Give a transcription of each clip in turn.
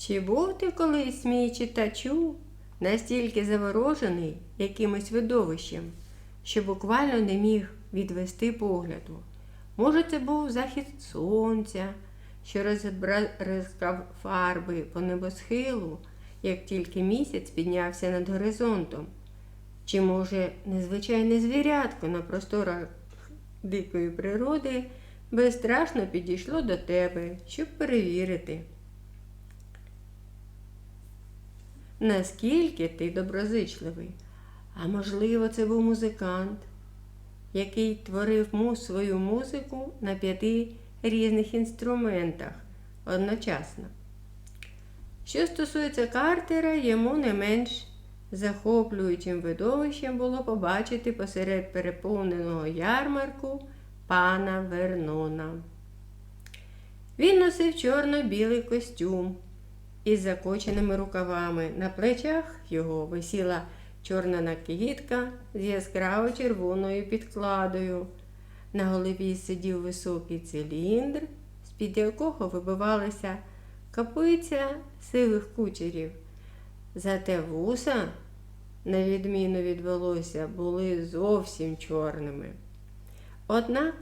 Чи був ти колись, мій читачу, настільки заворожений якимось видовищем, що буквально не міг відвести погляду? Може, це був захід сонця, що розбризкав фарби по небосхилу, як тільки місяць піднявся над горизонтом? Чи, може, незвичайне звірятко на просторах дикої природи безстрашно підійшло до тебе, щоб перевірити? Наскільки ти доброзичливий? А можливо, це був музикант, який творив свою музику на п'яти різних інструментах одночасно. Що стосується Картера, йому не менш захоплюючим видовищем було побачити посеред переповненого ярмарку пана Вернона. Він носив чорно-білий костюм із закоченими рукавами. На плечах його висіла чорна накидка з яскраво червоною підкладою. На голові сидів високий циліндр, з-під якого вибивалася капиця сивих кучерів. Зате вуса, на відміну від волосся, були зовсім чорними. Однак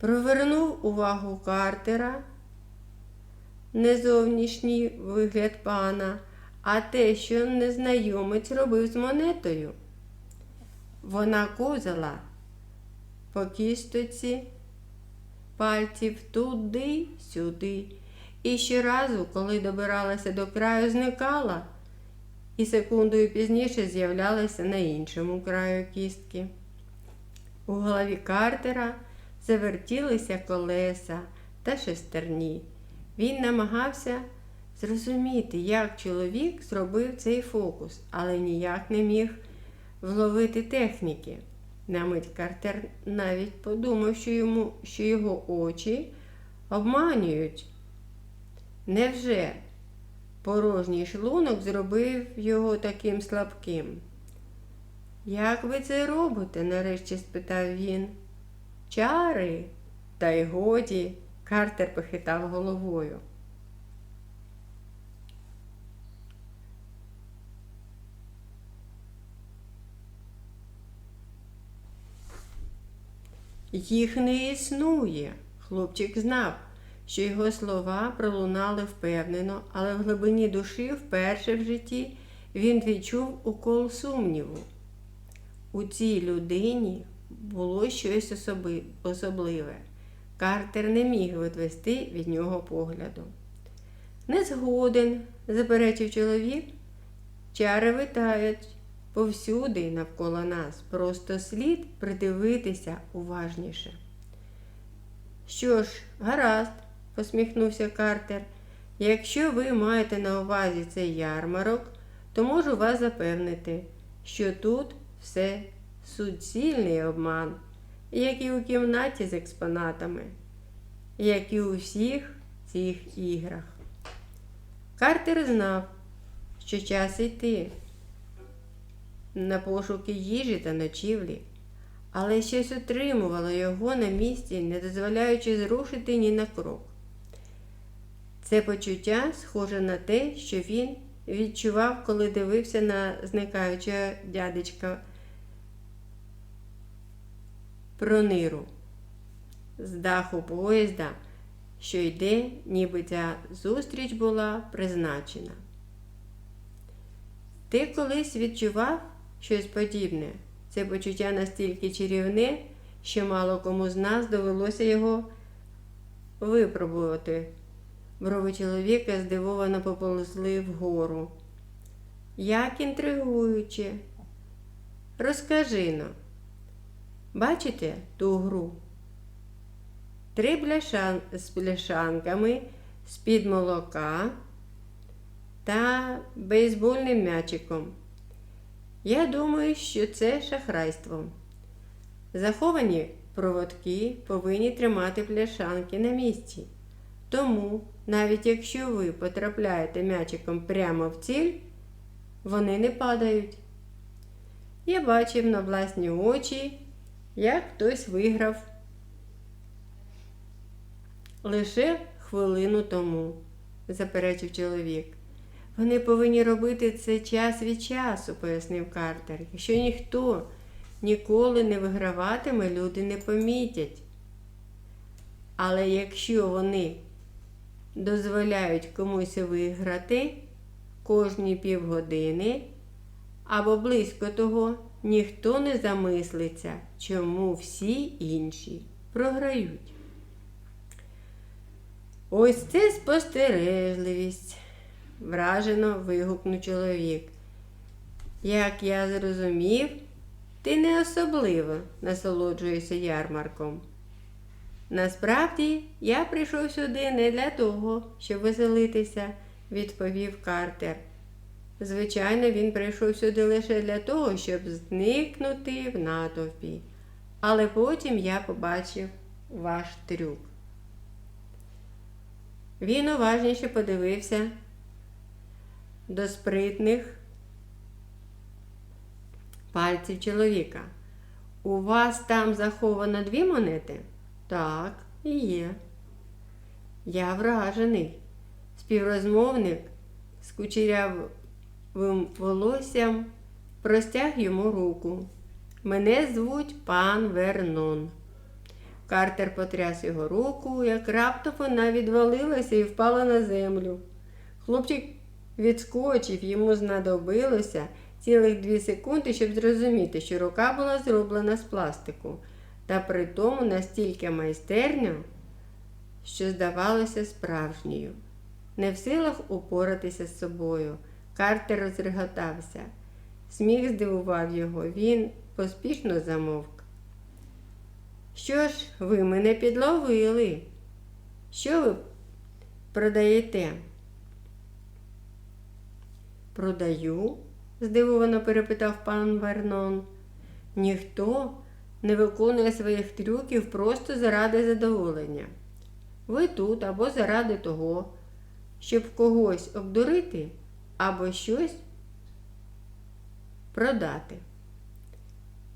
провернув увагу Картера не зовнішній вигляд пана, а те, що незнайомець робив з монетою. Вона ковзала по кістоці пальців туди-сюди. І щоразу, коли добиралася до краю, зникала, і секундою пізніше з'являлася на іншому краю кістки. У голові Картера завертілися колеса та шестерні. Він намагався зрозуміти, як чоловік зробив цей фокус, але ніяк не міг вловити техніки. На мить Картер навіть подумав, що, йому, що його очі обманюють. Невже порожній шлунок зробив його таким слабким? Як ви це робите? нарешті спитав він. Чари, та й годі, Картер похитав головою. Їх не існує. Хлопчик знав, що його слова пролунали впевнено, але в глибині душі вперше в житті він відчув укол сумніву. У цій людині було щось особливе. Картер не міг відвести від нього погляду. Не згоден, заперечив чоловік, чари витають повсюди навколо нас. Просто слід придивитися уважніше. Що ж, гаразд, посміхнувся Картер. Якщо ви маєте на увазі цей ярмарок, то можу вас запевнити, що тут все суцільний обман, як і у кімнаті з експонатами, як і у всіх цих іграх. Картер знав, що час йти на пошуки їжі та ночівлі, але щось утримувало його на місці, не дозволяючи зрушити ні на крок. Це почуття схоже на те, що він відчував, коли дивився на зникаючого дядечка Прониру з даху поїзда, що йде, ніби ця зустріч була призначена. Ти колись відчував щось подібне? Це почуття настільки чарівне, що мало кому з нас довелося його випробувати. Брови чоловіка здивовано поползли вгору. Як інтригуюче. Розкажи но. Бачите ту гру? Три бляшан з бляшанками з-під молока та бейсбольним м'ячиком. Я думаю, що це шахрайство. Заховані проводки повинні тримати пляшанки на місці. Тому, навіть якщо ви потрапляєте м'ячиком прямо в ціль, вони не падають. Я бачив на власні очі, як хтось виграв лише хвилину тому. заперечив чоловік. Вони повинні робити це час від часу, пояснив Картер. Якщо ніхто ніколи не виграватиме, люди не помітять. Але якщо вони дозволяють комусь виграти кожні півгодини або близько того, ніхто не замислиться, чому всі інші програють. Ось це спостережливість, вражено вигукнув чоловік. Як я зрозумів, ти не особливо насолоджуєшся ярмарком. Насправді, я прийшов сюди не для того, щоб веселитися, відповів Картер. Звичайно, він прийшов сюди лише для того, щоб зникнути в натовпі. Але потім я побачив ваш трюк. Він уважніше подивився до спритних пальців чоловіка. У вас там заховано дві монети? Так, і є. Я вражений. Співрозмовник з кучерявим волоссям простяг йому руку. Мене звуть пан Вернон. Картер потряс його руку, як раптом вона відвалилася і впала на землю. Хлопчик відскочив, йому знадобилося цілих дві секунди, щоб зрозуміти, що рука була зроблена з пластику, та при тому настільки майстерньо, що здавалося справжньою. Не в силах упоратися з собою. Картер розреготався. Сміх здивував його, він поспішно замовк. Що ж, ви мене підловили? Що ви продаєте? Продаю? здивовано перепитав пан Вернон. Ніхто не виконує своїх трюків просто заради задоволення. Ви тут або заради того, щоб когось обдурити, або щось продати.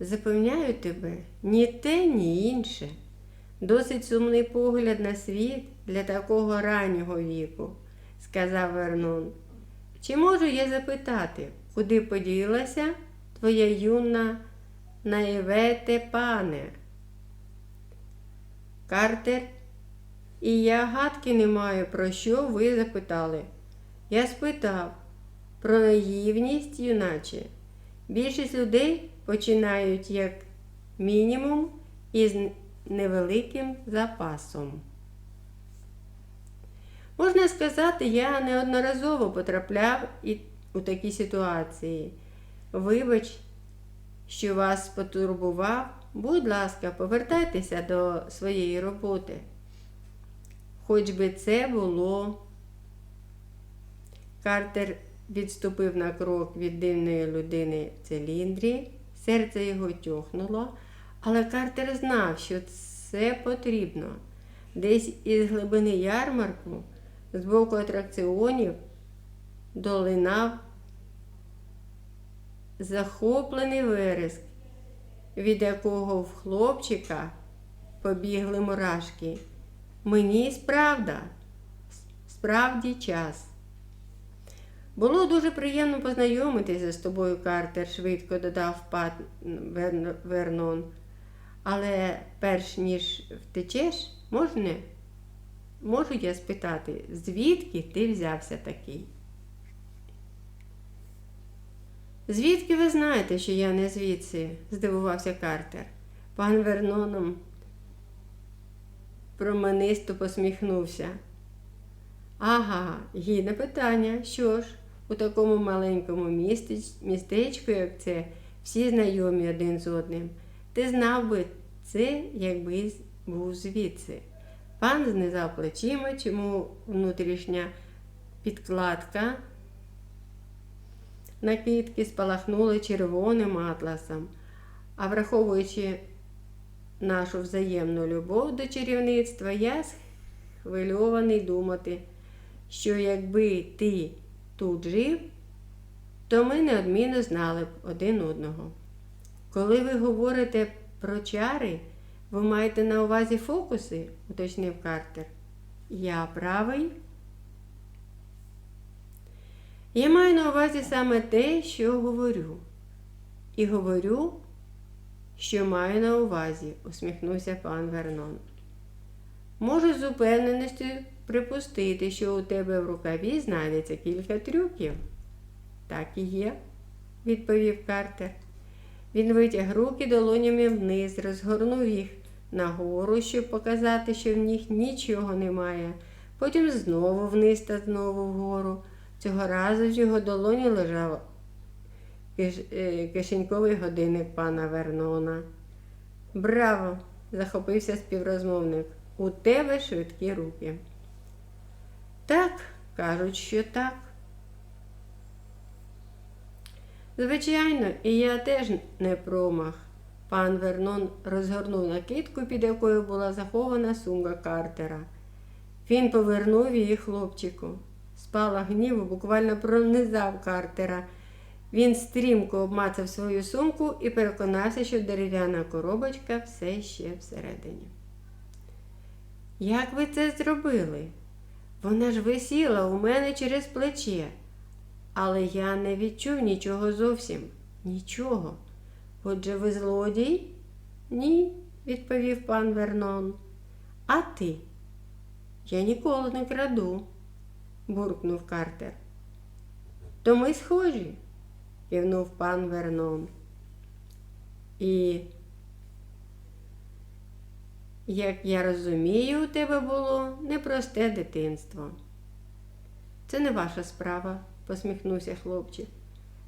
Запевняю тебе, ні те, ні інше. Досить сумний погляд на світ для такого раннього віку, сказав Вернон. Чи можу я запитати, куди поділася твоя юна наєвете пане? Картер, і я гадки не маю, про що ви запитали. Я спитав про наївність, юначе. Більшість людей починають як мінімум із невеликим запасом. Можна сказати, я неодноразово потрапляв і у такі ситуації. Вибач, що вас потурбував, будь ласка, повертайтеся до своєї роботи. Хоч би це було. Картер відступив на крок від дивної людини в циліндрі, серце його тьохнуло, але Картер знав, що це потрібно. Десь із глибини ярмарку, з боку атракціонів, долинав захоплений вереск, від якого в хлопчика побігли мурашки. Мені справда, справді час. Було дуже приємно познайомитися з тобою, Картер, швидко додав пан Вернон. Але перш ніж втечеш, можна, можу я спитати, звідки ти взявся такий? Звідки ви знаєте, що я не звідси? здивувався Картер. Пан Верноном променисто посміхнувся. Ага, гідне питання. Що ж, у такому маленькому містечку, як це, всі знайомі один з одним. Ти знав би це, якби був звідси. Пан знизав плечима, чому внутрішня підкладка накидки спалахнули червоним атласом, а враховуючи нашу взаємну любов до чарівництва, я схвильований думати, що якби ти тут жив, то ми неодмінно знали б один одного. Коли ви говорите про чари, ви маєте на увазі фокуси, уточнив Картер. Я правий? Я маю на увазі саме те, що говорю. І говорю, що маю на увазі, усміхнувся пан Вернон. Можу з упевненістю припустити, що у тебе в рукаві знайдеться кілька трюків. Так і є, відповів Картер. Він витяг руки долонями вниз, розгорнув їх нагору, щоб показати, що в них нічого немає. Потім знову вниз та знову вгору. Цього разу в його долоні лежав киш- е, кишеньковий годинник пана Вернона. Браво! захопився співрозмовник. У тебе швидкі руки. Так, кажуть, що так. Звичайно, і я теж не промах. Пан Вернон розгорнув накидку, під якою була захована сумка Картера. Він повернув її хлопчику. Спалах гніву буквально пронизав Картера. Він стрімко обмацав свою сумку і переконався, що дерев'яна коробочка все ще всередині. Як ви це зробили? Вона ж висіла у мене через плече, але я не відчув нічого зовсім. Нічого. Отже, ви злодій? Ні, відповів пан Вернон. А ти? Я ніколи не краду, буркнув Картер. То ми схожі, кивнув пан Вернон. І, як я розумію, у тебе було непросте дитинство. Це не ваша справа, посміхнувся хлопчик.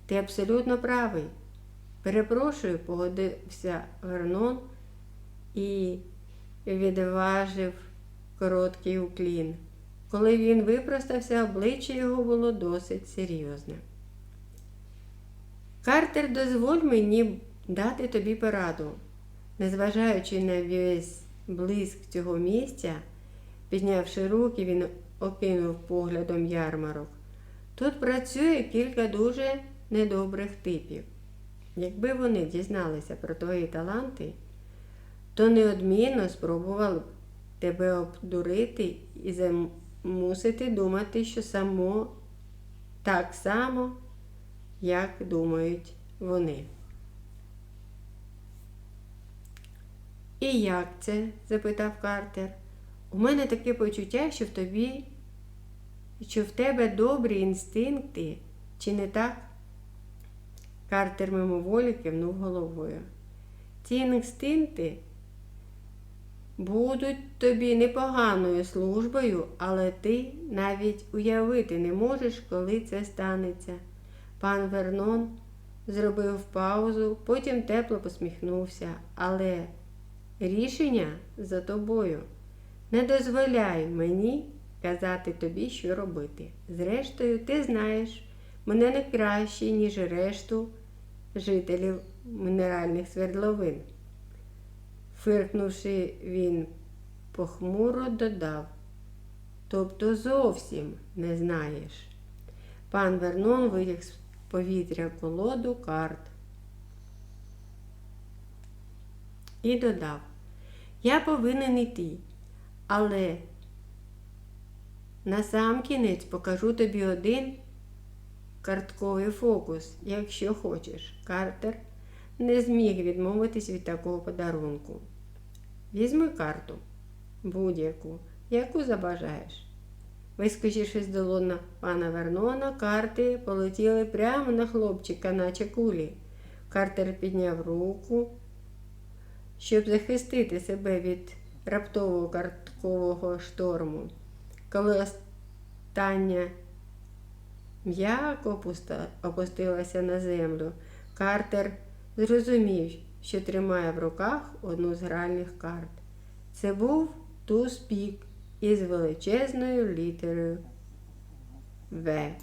Ти абсолютно правий. Перепрошую, погодився Вернон і відважив короткий уклін. Коли він випростався, обличчя його було досить серйозне. Картер, дозволь мені дати тобі пораду. Незважаючи на весь блиск цього місця, піднявши руки, він окинув поглядом ярмарок. Тут працює кілька дуже недобрих типів. Якби вони дізналися про твої таланти, то неодмінно спробували б тебе обдурити і замусити думати, що само так само, як думають вони. І як це? запитав Картер. У мене таке почуття, що в тобі, що в тебе добрі інстинкти, чи не так? Картер мимоволі кивнув головою. Ці інстинкти будуть тобі непоганою службою, але ти навіть уявити не можеш, коли це станеться. Пан Вернон зробив паузу, потім тепло посміхнувся, але рішення за тобою. Не дозволяй мені казати тобі, що робити. Зрештою, ти знаєш мене не краще, ніж решту жителів мінеральних свердловин. Фиркнувши, він похмуро додав. Тобто зовсім не знаєш. Пан Вернон витяг з повітря колоду карт і додав, я повинен іти, але насамкінець покажу тобі один картковий фокус, якщо хочеш. Картер не зміг відмовитись від такого подарунку. Візьми карту, будь-яку, яку забажаєш. Вискочивши з долона пана Вернона, карти полетіли прямо на хлопчика, наче кулі. Картер підняв руку, щоб захистити себе від раптового карткового шторму. Коли остання м'яко опустилася на землю, Картер зрозумів, що тримає в руках одну з гральних карт. Це був туз пік із величезною літерою В.